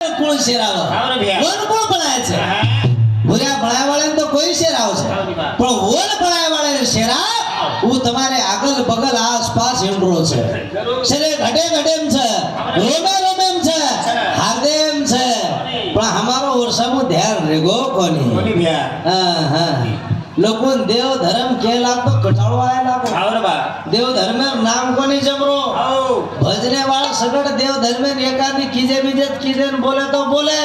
કોણ શેરાવ? આવરે કોણ ભણાય છે. ભૂર્યા ભણાય વાળાને તો કોઈ શેરાવ છે. પણ વન ભણાય વાળાને શેરાવ હું તમારે આગળ બગલ આસપાસ હિંડરો છે. જરૂર. ઘટે ઘટેમ છે. રોમે રોમેમ છે. હાર્દેમ છે. પણ અમારો ઓરસામાં ધ્યાન રેગો કોની? હા હા. લોકો દેવ ધર્મ કે લાગતો? કટાળો આય લાગો દેવ ધર્મ નામ કોની જમરો. ભજને વાળા સગડ દેવ ધર્મે એકાદી કીજે બીજે કીજે ને બોલે તો બોલે.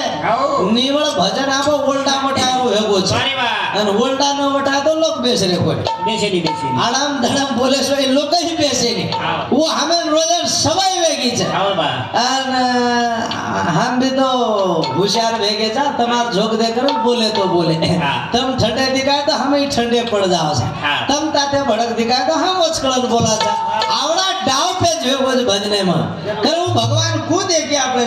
નિવળ ભજન આપો ઓલટા મોટા આવો હેગો છે. અને ઓલટા નો વટા તો લોક બેસે રે કોઈ. બેસેલી બેસે આડામ ધડામ બોલે છો એ લોક જ બેસે નહીં. ઓ હમે રોજે સવાઈ વેગી છે. અને હમ બી તો હોશિયાર વેગે છે. તમાર જોગ દે કરો બોલે તો બોલે. તમ ઠંડે દિખાય તો હમે ઠંડે પડ જાવ છે. તમ તાતે ભડક દિખાય તો હમ ઓછકળન બોલા છે. આવડા એવું બધું ભજને માં ભગવાન ખુદ એ કે આપણે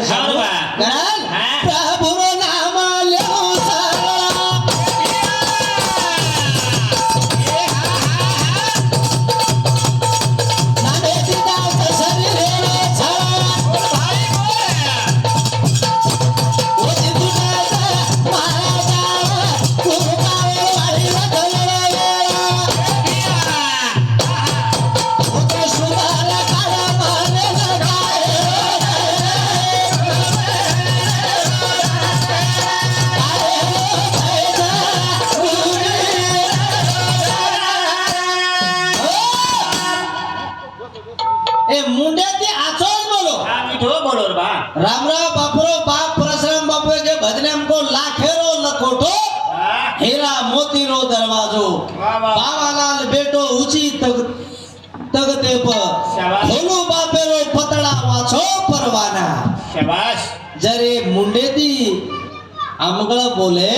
आमगळ बोले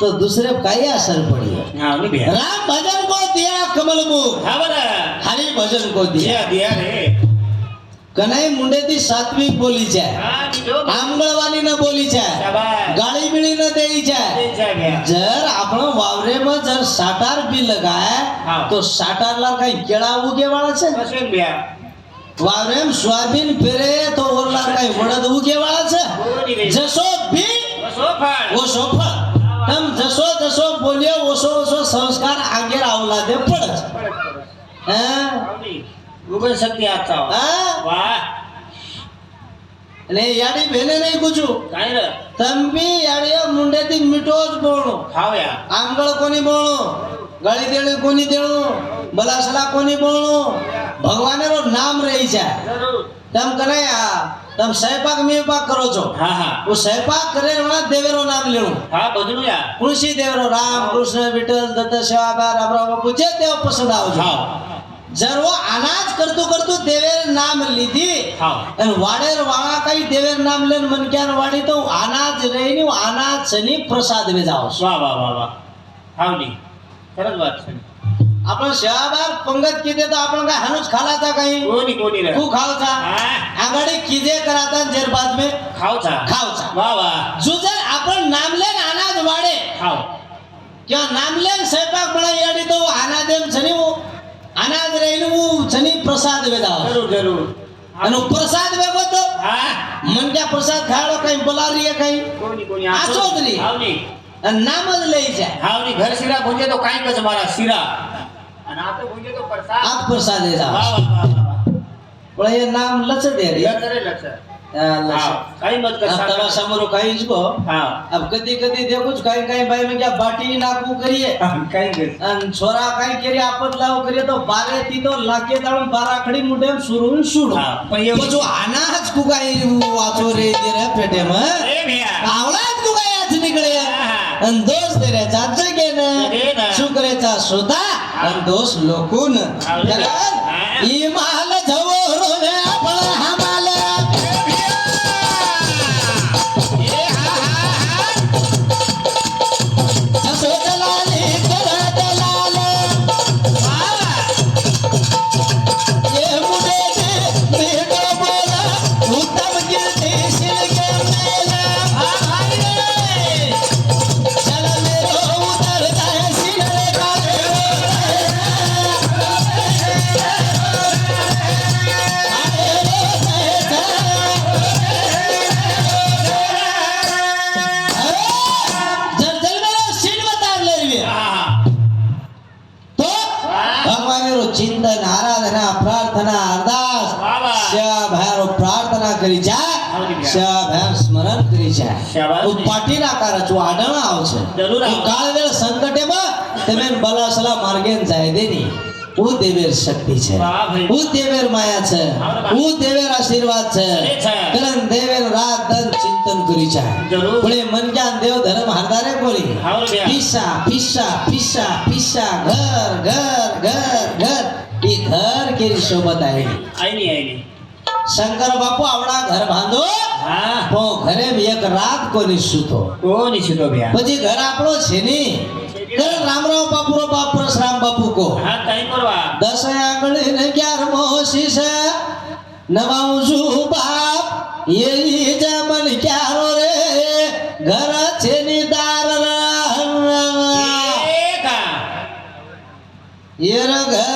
तर दुसरे काही असर पडे राम भजन को दिया कमल मुख. हरी भजन को दिया. दिया रे. कन्हई मुंडे ती सातवी बोलीच्या आंबळवाणी न बोलीच्या गाडी बिळी न द्यायच्या जर आपण वावरे मग जर साठार बिल काय तो साठारला काही केळा उगे वाळाच વાવરેમ સ્વાબીન ફેરે તો ઓરલા કઈ વડદ ઉગેવાળા છે? જસો ભી? ઓસો ફળ તમ જસો જસો બોલ્યો ઓસો ઓસો સંસ્કાર આગળ આવલા દે ફળ છે. હે? ગુગલ શક્તિ આપતા હા? વાહ. અને યાડી બેને નહીં પૂછું કાંઈ તમ બી યાડીઓ મુંડેથી મીઠો જ બોણો ખાવ્યા આંગળ કોની બોણો ગાળી દેણું કોની દેણું બલાસલા કોની બોલણું ભગવાનનું નામ રહી છે તમ કરે આ તમ સહેપાક મેપાક કરો છો. હા હા. હું સહેપાક કરે વાળા દેવેરો નામ લેવું. હા બધું યાર કૃષિ દેવરો રામ કૃષ્ણ વિઠ્ઠલ દત્ત સેવાબા રામ રામ બાપુ જે પસંદ આવજો. હા. જરવો અનાજ કરતું કરતું દેવેર નામ લીધી અને વાડેર વાળા કઈ દેવેર નામ લઈને મન ક્યાં વાડી તો અનાજ રહીને હું અનાજ શની પ્રસાદ વેજાવો વાહ વાહ વાહ વાહ. આવડી खरंच बात आपण शहाबाग पंगत किते तर आपण काय हनुस खालाचा काही? कोणी कोणी तू खावचा आघाडी किजे करायचा जेर बाद में खावचा. खावचा. वा वा. जुजर आपण नामलेन अनाज वाडे खाव. किंवा नामलेन स्वयंपाक म्हणा याडी तो अनादेम छनी वो अनाज रेल वो छनी प्रसाद वेदा जरूर जरूर. आणि प्रसाद वेगो तो. हा? प्रसाद खायला काही बोलारी काही? कोणी कोणी? નામ જ લઈ જાય. હાવની ઘર શીરા ભોજે તો કાંઈક જ મારા શીરા. અને આ તો ભોજે તો પ્રસાદ. આ પ્રસાદ એ વાહ વાહ પણ એ નામ લચે દે રે. કરે લચે છોરા કઈ કરી આપત લાવ કરીએ તો બારે થી તો લાગે તાળું બારાખડી મુઢે સુરું સુડ પણ એ બધું આના જ કુકાઈ વાંચો રે પેટે માં આવડા आणि दोष देण्याचा जगेन शुक्रेचा स्वतः आणि दोष लोकून. कारण इमाल માર્ગે જાય દેની હું દેવેર શક્તિ છે. હું દેવેર માયા છે. હું દેવેર આશીર્વાદ છે. કરન દેવેર રાત દન ચિંતન કરી છે. પણ મન જ્ઞાન દેવ ધર્મ હારદારે કોરી આવડે બે. પીસા પીસા પીસા પીસા ઘર ઘર ઘર ઘર. એ ઘર કેરી શોભત આવી આઈની આઈની શંકર બાપુ આવડા ઘર બાંધો. હા. પણ ઘરે એક રાત કોની સૂતો? કોની તો ભ્યા? પછી ઘર આપણો છે ની. ઘર રામરાવ બાપુરો બાપ પરશુરામ બાપુ કો. હા કઈ કરવા દસ આંગળી ને અગિયારમો શીશ? નવાઉં છું બાપ એ જમન ક્યારો રે? ઘર છે ની દાર ઘર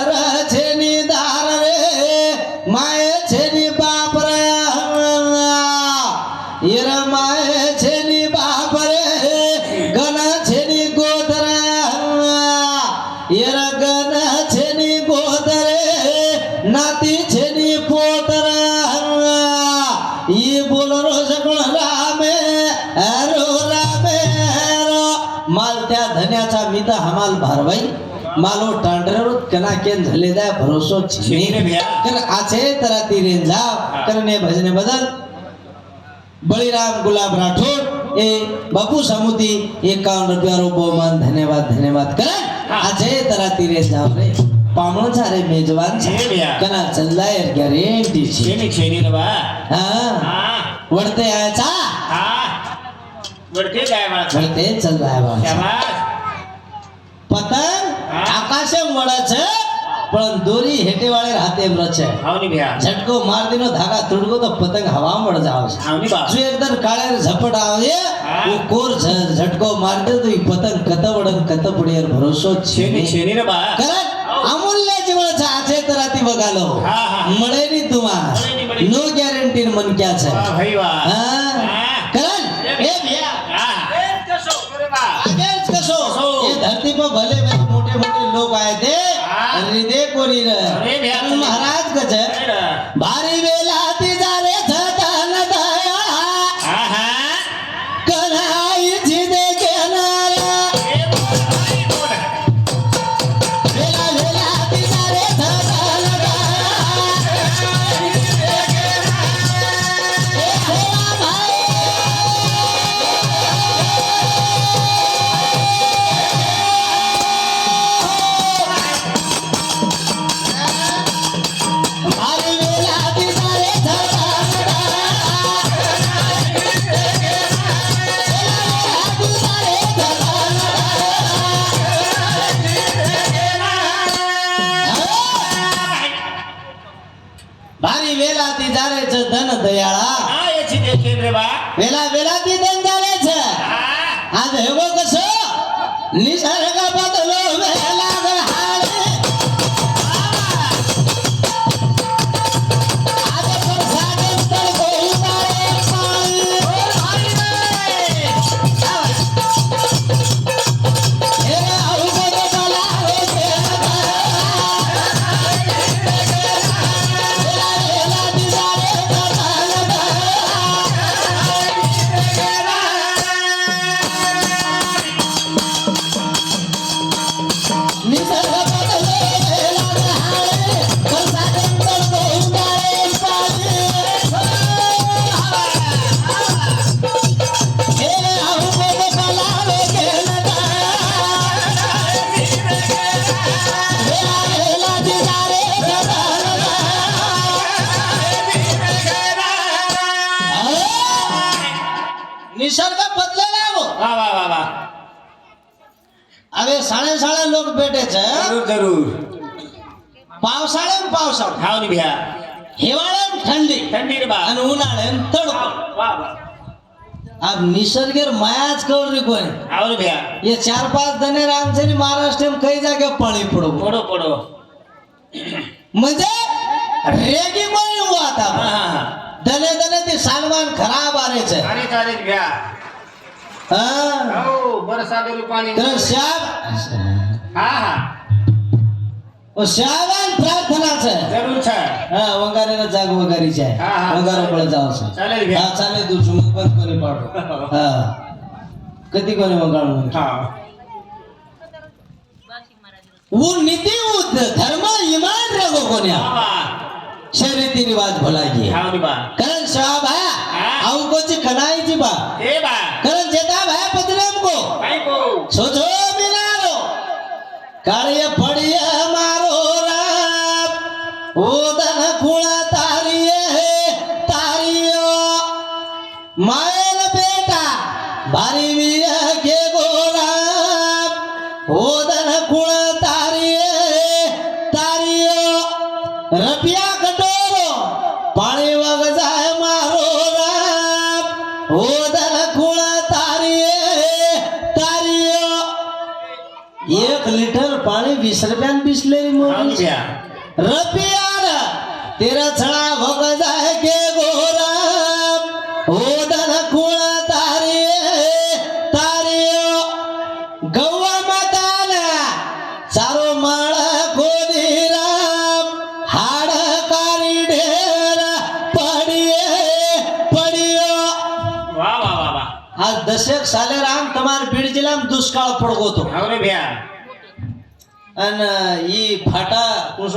मालो टांडरो कना के झले दा भरोसो छे कर आछे तरा तीरे जा करने भजने बदल. बलिराम गुलाब राठोड ए बापू समुती एकावन रुपया रो बहुमान धन्यवाद धन्यवाद. कर. आछे तरा तीरे जा रे. पामण सारे मेजवान छे कना चल्ला यार गॅरंटी छे मी छे नी रवा हां. वडते आचा हां. वडते जाय वडते चल जाय पता આકાશે મળે છે પણ દોરી હેટે વાળે હાથે એમ રચે આવની ભ્યા ઝટકો માર દીનો ધાગા તોડકો તો પતંગ હવા મળ જાવ છે. આવની બા જો એકદમ કાળે ઝપટ આવે ઓ કોર ઝટકો માર દે તો ઈ પતંગ કતવડન કતપડેર ભરોસો છે. ને છે ને બા. કરેક્ટ? અમૂલ્ય જીવન છે આજે તરાતી બગાલો મળે ની તુમા નો ગેરંટી મન ક્યાં છે. હા ભાઈ વાહ. હા. એ ભ્યા હા. આગળ કશો. એ ધરતી પર ભલે हाँ। हृदय कोरी रे अरे રે निसर्ग बदलेला आहे वा वा वा वा. अरे साडे साडे लोक भेटायचं जरूर पावसाळ्यान पावसाळा हाव नि भ्या हिवाळ्यान थंडी. थंडी आणि उन्हाळ्यान तडको. निसर्ग मयाच करून कोण. हाव चार पाच जणे आमचे महाराष्ट्र काही जागे पळी पडू. पडो पडो. म्हणजे रेगी कोण हुआ धने धने ते सालमान खराब आणायचं आणि तारीख घ्या. हा? हो बरं साधे रूपाने. तर श्याम हा हा. श्यामान प्रार्थनाचं आहे. जरूर छान हा वंगारेला जाग वंगारीची आहे. हा, हा. वंगारामुळे जावं चालेल घ्या. हा चालेल तुझं मग पण कोणी पाडू हा. कधी कोणी वंगाळ म्हणतो हा. वो नीति वो धर्म ईमान रगो कोण्या. हा. शर्यती रिवाज भोलायची कारण शाह भाया हमको से खनाई जी बा। कारण चेता भाया पतले हमको सोचो मिला लो कार्य पड़ी हमारो रात। वो दन खुड़ा तारी है तारियो। मायल बेटा भारी भी है के गोरा वो दन वीस रुपयान पिसलेली मुली रबियान तेरा छळा भोग जाय के गोरा. ओदन खुळा तारी तारी गौवा माताना चारो माळ कोणी राम. हाड कारी ढेर पडिये पडियो. वा दशक साले राम तमार बीड जिल्ह्यात दुष्काळ पडगोतो. आणि ही फाटा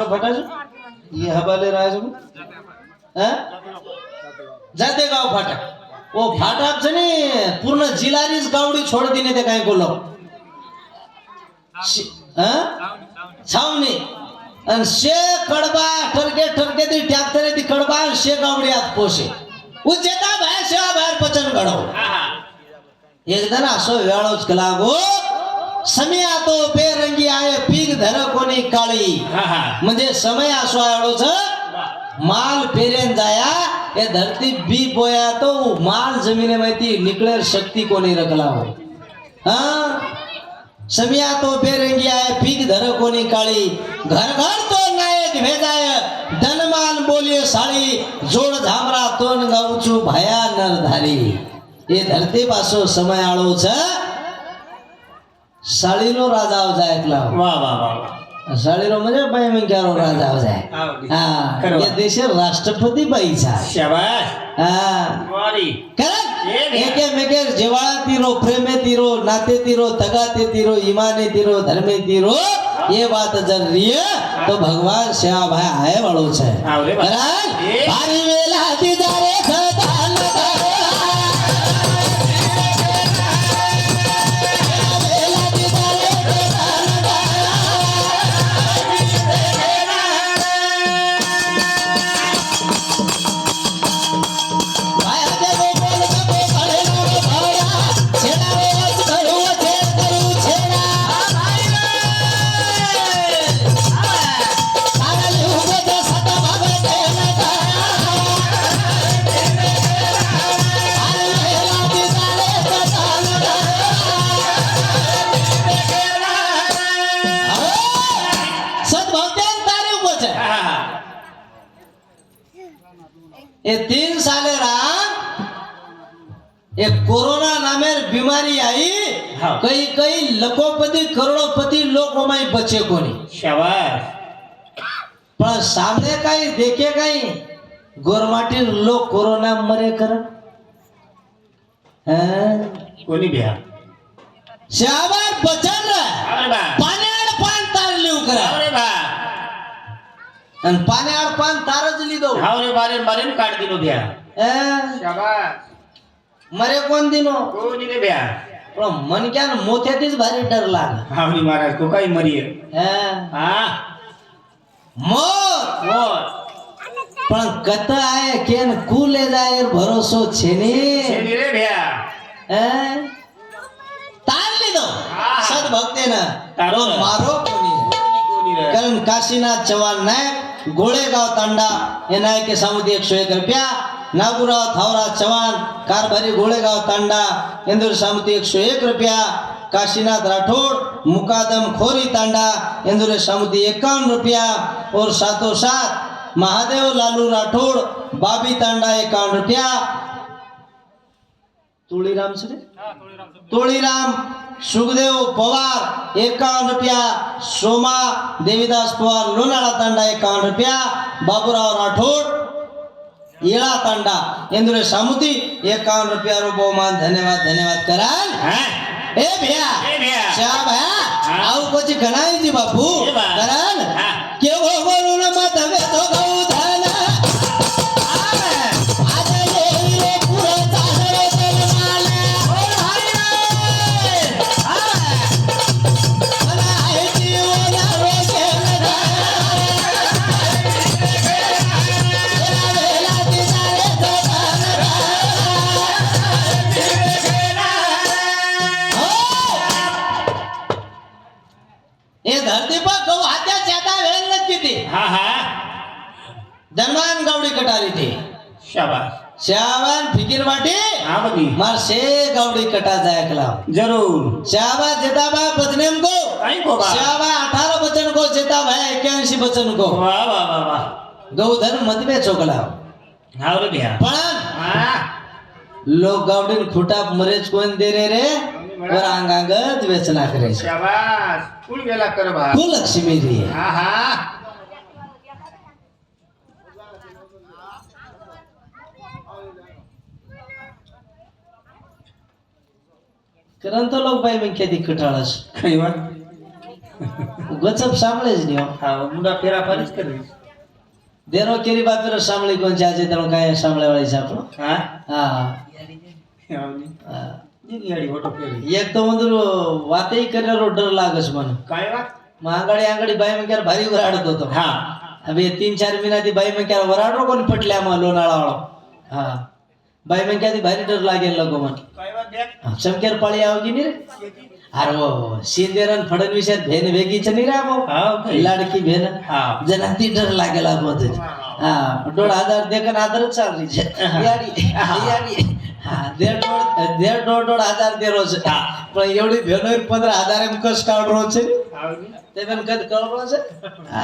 फाटा जो? ही हबाले राहायचो जाते गाव फाटा। ओ फाटा ने पूर्ण जिलारीच गावडी छोड दिने ते काय बोलो शे- हं? छावणी. आणि शे कडबा ठरके ठरके ती ट्रॅक्टर ती कडबा शे गावडी आत पोशे. उजेता बाहेर शेवा बाहेर पचन घडव. एकदा ना असो वेळोच लागो समय आतो बेरंगी आहे पीक धर कोणी काळी હા હા म्हणजे समय असो आळोच વાહ माल पेरेन जाया ए धरती बी बोया तो माल जमिने माहिती निकळेर शक्ती कोणी रकला हो हा समिया तो बेरंगी आहे पीक धर कोणी काळी घर घर तो नायक भेजाय धनमान बोलिये साळी जोड झामरा तोन गाऊचू भया नरधारी हे धरती पासो समय आळोच साळीनो શાળીનો રાજા આવતા એકલા વાહ વાહ વાહ શાળીનો મજા ભાઈ મંગારો રાજા આવતા? હા એ દેશે રાષ્ટ્રપતિ ભાઈ છે. શાબાશ. હા. વારી કરેક્ટ એકે મેકે જેવાળા તીરો પ્રેમે તીરો નાતે તીરો તગાતે તીરો ઈમાને તીરો વાળો છે. ये तीन साले राम ये कोरोना नामेर बीमारी आई हाँ। कई कई लखोपति करोड़पति लोगों में बचे को नहीं शाबाश पर सामने का ही देखे का ही गोरमाटी लोग कोरोना मरे कर कोणी भ्या शाबाश बचन रहा पाण्याड पान तार लिव करा અને પાને આર પાન તાર જ લીધો. હાવરે બારે મારીન કાઢ દીનો ભ્યા એ? શાબાશ. મરે કોણ દીનો? કોની રે ભ્યા પણ મન ક્યાં મોથેથી જ ભારે ડર લાગે. હાવરી મહારાજ તો કઈ મરીએ. હે? હા. મોર મોર પણ કત આય કેન કુલે જાય ભરોસો છે ને. છે ને રે ભ્યા હે? તાર લીધો. સદ ભક્તે ના. તારો મારો કોની? कारण काशीनाथ चव्हाण नायक गोळेगाव तांडा हे नायक के सामुदी एकशे एक रुपया नागुराव थावरा चव्हाण कारभारी गोळेगाव तांडा इंदूर एकशे एक रुपया काशीनाथ राठौड़ मुकादम खोरी तांडा इंदूर सामुदी इक्यावन रुपया और सातों सात महादेव लालू राठौड़ बाबी तांडा इक्यावन रुपया तुळीराम सुरे तुळीराम सुखदेव पवार एकावन्न रुपया. सोमा देवीदास पवार लोणाळा तांडा एकावन्न रुपया. बाबूराव राठोड येळा तांडा. इंदुरे सामुती एकावन्न रुपया. रो बहुमान धन्यवाद धन्यवाद कराल. हा? ए भैया ए भैया. आऊ कोची गणायची बापू. ए बा. कराल. धनवान गावडी कटाली ते. शाबास. श्यावान फिकीर हा बघी मार शे गावडी कटा जायकला. जरूर. श्याबा जेताबा बचनेम को काय को बा श्याबा अठारह बचन को जेताबा एक्क्याऐंशी बचन को वा वा वा वा. गौधन मतबे चोकला. हा रे भैया पण हा. लोक गावडीन खुटा मरेच कोण दे रे रे? वर अंगांगत वेचना करायचं शाबास. फुल गेला कर बा तू लक्ष्मी रे हा. हा तो लोक बाई मग कधी कटाळस काही वा? गचप सामळेच नाही हो. हा मुंडा फेरा फारीच कर. देरो केरी बापेरो सामळी कोण चाचे तर काय हा? हा. हा. जी फोटो फेरी एक तो मंदूर वातही करण्यावर डर लागस म्हण काय वा? मग आंगाडी बाई मग भारी वराडत होतो. हा. अबे तीन चार महिना ती बाई मग वराडो कोण पटल्या मग लोणाळा वाळो हा. बाई मग ती भारी डर लागेल लगो म्हण काय वा देख चमकेर पाळी आवगी नी रे अरे वो शिंदेरन फडणवीस भेन वेगीच नाही रे मग हा काय? लाडकी भेन हा जना ती डर लागेला बहुत हा दोड हजार देखन आदरच चाल रही याडी याडी हा देड दोड देड दोड दोड हजार दे रोज हा. पण एवढी भेनोर पंधरा हजार एम कस काढ रोज છે आवनी. ते पण कधी कळलो છે? हा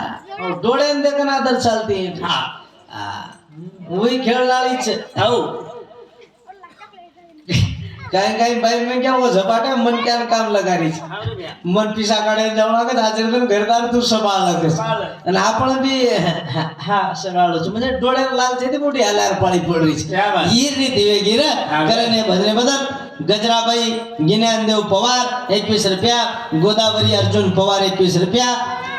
काही काही बाई मग क्या झपाटा मन क्या काम लगारीच. मन पिसा काढे जाऊ नका हाजर पण घरदार तू सांभाळ लागतेस. सांभाळ. आणि आपण बी हा सांभाळलोच म्हणजे डोळ्याला लाल ते मोठी आल्यार पाळी बात. हीर री दिवे गिर. हा. करणे भजने बदल गजराबाई गिन्यानदेव पवार एकवीस रुपया. गोदावरी अर्जुन पवार एकवीस रुपया.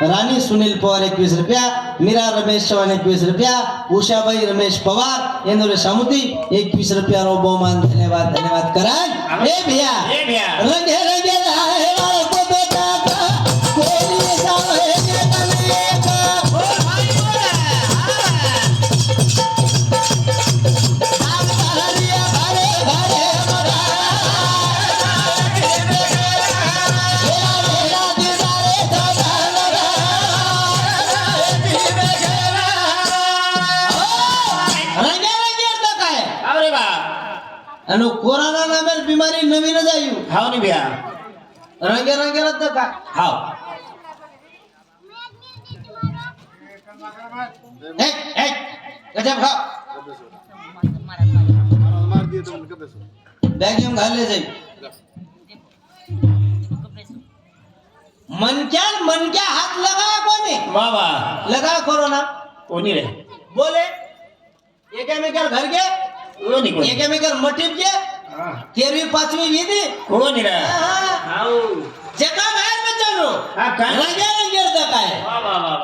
राणी सुनील पवार एकवीस रुपया मीरा रमेश चव्हाण एकवीस रुपया उषाबाई रमेश पवार इंदोरे सामुती एकवीस रुपया रो बहुमान धन्यवाद धन्यवाद करा ए भैया रंगे रंगे અને કોરોના નામે બીમારી નવી ન જાયું हाव नी भैया રંગે રંગે રત काय हाव એક એક ગજબ ખાઓ बॅग घेऊन घालले जाईल मनक्या मनक्या हात लगा कोणी वा वा लगा कोरोना कोणी रे बोले एकामेकाला घर घे कोणी कोणी एकामेकाला हा. तेरवी पाचवी विधी कोणी रे हा. जगा बाहेर काय?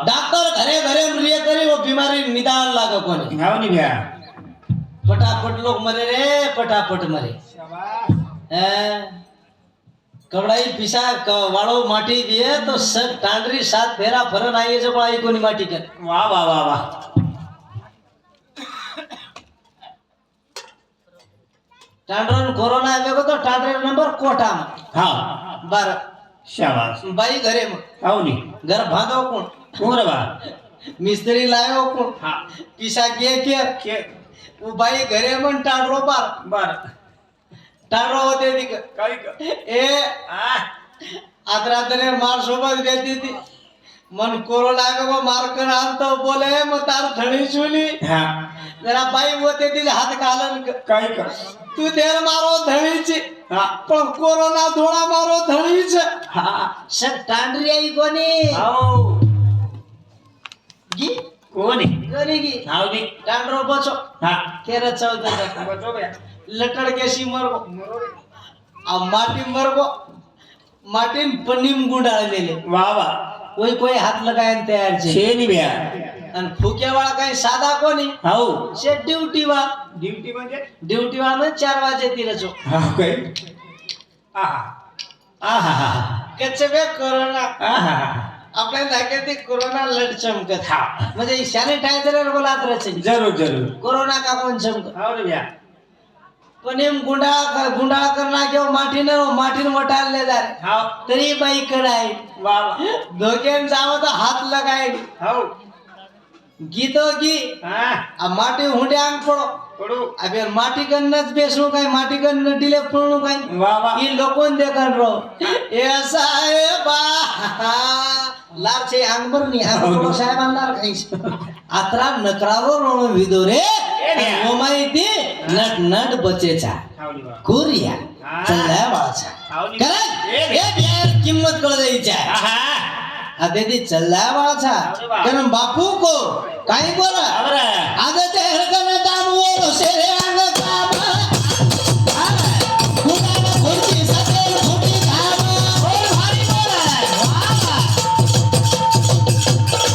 डॉक्टर घरे घरे रिये करी वो बीमारी निदान लागा कोणी. हाव नी भैया फटाफट लोग मरे रे फटाफट मरे. हैं? कवड़ाई पिसा वाळो माटी दिए तो सब टांडरी सात फेरा फरन आइए जो आई कोनी माटी कर. वा वा वा वा. टांडरन कोरोना आवे को तो टांडरे नंबर कोटा में हा बार शाबास बाई घरे में हाव नी घर बांधो कोण कोण रे बा मिस्त्री लायो कोण हा पिसा के के के वो बाई घरे में टांडरो बार बर टांडरो होते दिक काय क ए आ आदरा तने मार सोबत देती थी मन कोरोना को मार कर हा जरा बाई होते तिचे हात घालन काय कर? तू देर मारो धळीचे. हा. पण कोरोना धोळा मारो धळीच. हा. सर टांडरी आई कोणी? हाव गी कोण? गी हाव टांडरो बचो. हा. तेरा चौदह बचो बे लटड़ केसी मरगो. आ माटी मरगो. माटीन पनीम गुंडाळलेले. वा वा. कोई कोई हात लगायन तयार छे शेनी ब्या आणि फुक्यावाळा काही साधा कोणी हाव. शे ड्युटी वा ड्युटी म्हणजे? ड्युटी वाळा चार वाजे तिरचो हा काय? आहा. आहा कच्चे बे कोरोना आहा आपल्या जागे ते कोरोना लट चमकत. हा म्हणजे सॅनिटायझर बोलात रचली. जरूर जरूर. कोरोना का कोण चमकत? हाव रे पण एम गुंडाळा गुंडाळा करना किंवा माठीनं माठीन वटाळले जारे हाव. तरी बाई कडाय वा वा. धोक्यान जावं तर हात लगाय हा आ माटी हुंडे आंग पडो. पडू. माटी कन्नच बेसू काय माटी कन्न डिले पडू काय? वा वा. ई लोकोन देखन रो ऐसा है. बा लार छे आंग बर नी आंग पडो साहेब रोणो विदो रे. ओ माहिती? Nut nut बचेचा. हाव रे बा कुरिया हा. ए, ए किंमत कळ द्यायची. आहे अतिथि चल रहा है बड़ा सा जन्म बापू को कहीं बोला. अगर चेहर का नाम वो शेर आंग का